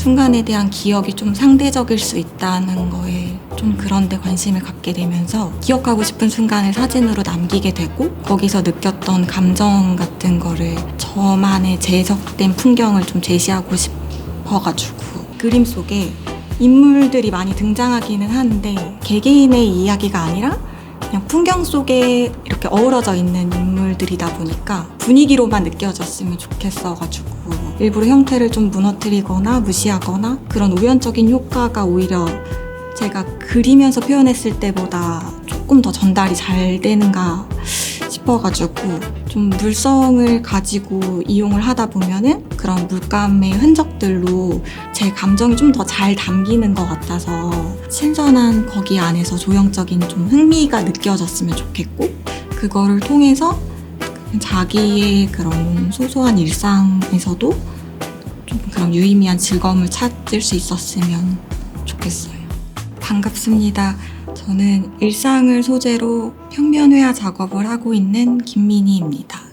순간에 대한 기억이 좀 상대적일 수 있다는 거에 좀 그런 데 관심을 갖게 되면서 기억하고 싶은 순간을 사진으로 남기게 되고 거기서 느꼈던 감정 같은 거를 저만의 재해석된 풍경을 좀 제시하고 싶어가지고 그림 속에 인물들이 많이 등장하기는 하는데 개개인의 이야기가 아니라 그냥 풍경 속에 이렇게 어우러져 있는 인물들이다 보니까 분위기로만 느껴졌으면 좋겠어가지고 일부러 형태를 좀 무너뜨리거나 무시하거나 그런 우연적인 효과가 오히려 제가 그리면서 표현했을 때보다 조금 더 전달이 잘 되는가 싶어가지고 좀 물성을 가지고 이용을 하다 보면은 그런 물감의 흔적들로 제 감정이 좀 더 잘 담기는 것 같아서 신선한 거기 안에서 조형적인 좀 흥미가 느껴졌으면 좋겠고 그거를 통해서 자기의 그런 소소한 일상에서도 좀 그런 유의미한 즐거움을 찾을 수 있었으면 좋겠어요. 반갑습니다. 저는 일상을 소재로 평면회화 작업을 하고 있는 김민희입니다.